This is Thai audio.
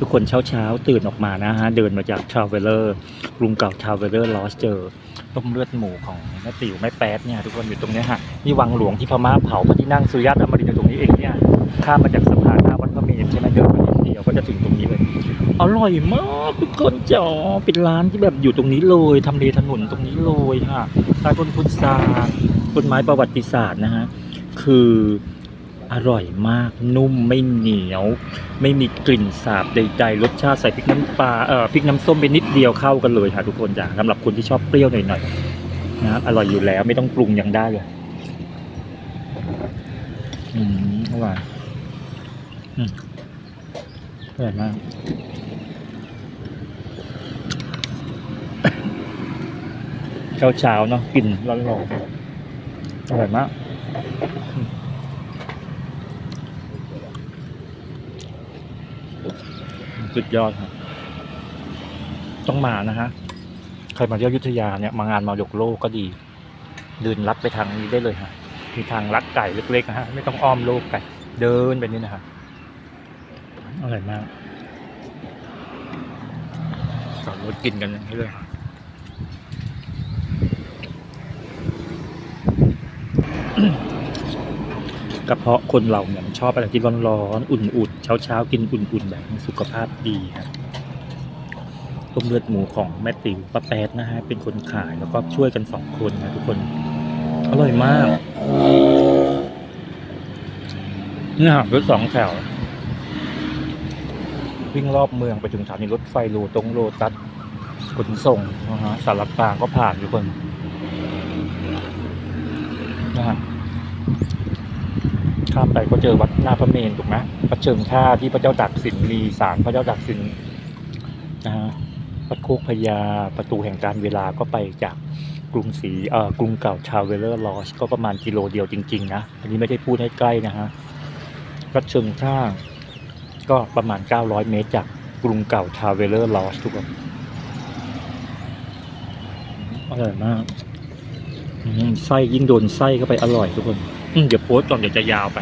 ทุกคนเช้าเช้าๆตื่นออกมานะฮะ เดินมาจากทราเวลเลอร์กรุงเก่าทราเวลเลอร์ลอสเจอต้มเลือดหมูของแม่ติ๋วแม่แป๊ดเนี่ยทุกคนอยู่ตรงนี้ฮะนี่วังหลวงที่พม่าเผาพระที่นั่งสุริยะอมรินทร์อยู่ตรงนี้เองเนี่ยข้ามมาจากสะพานหน้าวัดพระเมรุใช่ไหมเดินมานิดเดียวก็จะถึงตรงนี้เลยอร่อยมากทุกคนจ๋อเป็นร้านที่แบบอยู่ตรงนี้เลยทำเลถนนตรงนี้เลยค่ะใต้ต้นพุทราต้นไม้ประวัติศาสตร์นะฮะคือ อร่อยมากนุ่มไม่เหนียว ไม่มีกลิ่นสาบใดๆรสชาติใส่พริกน้ำปลาเอ่อพริกน้ำส้มไปนิดเดียวเข้ากันเลยค่ะทุกคนจ้ะสำหรับคนที่ชอบเปรี้ยวหน่อยๆนะครับอร่อยอยู่แล้วไม่ต้องปรุงยังได้เลยอืมอร่อยอืมอร่อยมากเช้าเช้าเนาะกลิ่นร้อนๆอร่อยมาก สุดยอดครับ ต้องมานะฮะ ใครมาเที่ยวยุทธยาเนี่ย มางานมายกโลกก็ดี เดินลัดไปทางนี้ได้เลยฮะ มีทางลัดไก่เล็กๆนะฮะ ไม่ต้องอ้อมโลกไก่ เดินไปนี่นะฮะอร่อยมากจอดรถกินกันอย่างนี้เลย กระเพาะคนเราเนี่ยชอบอะไรที่ร้อนๆอุ่นๆเช้าๆกินอุ่นๆแบบสุขภาพดีครับต้มเลือดหมูของแม่ติ๋วป้าแป๊ดนะฮะเป็นคนขายแล้วก็ช่วยกันสองคนนะทุกคน อร่อยมากเนี่ยรถสองแถววิ่งรอบเมืองไปถึงสถานีรถไฟโลตรงโลตัสขนส่งนะฮะสารกลางก็ผ่านทุกคนนะฮะ ข้ามไปก็เจอวัดหน้าพระเมรุถูกไหมพระเชิงท่าที่พระเจ้าตากสินมีศาลพระเจ้าตากสินนะฮะวัดโคกพญาประตูแห่งการเวลาก็ไปจากกรุงศรีเอ่อกรุงเก่าชาวเวลเลอร์ลอชก็ประมาณกิโลเดียวจริงๆนะอันนี้ไม่ได้พูดให้ใกล้นะฮะพระเชิงท่าก็ประมาณ 900 เมตรจากกรุงเก่าชาวเวลเลอร์ลอชทุกคนอร่อยมาก ไส้ยิ่งโดนไส้เข้าไปอร่อยทุกคนอืมเดี๋ยวโพสต์ก่อนเดี๋ยวจะยาวไป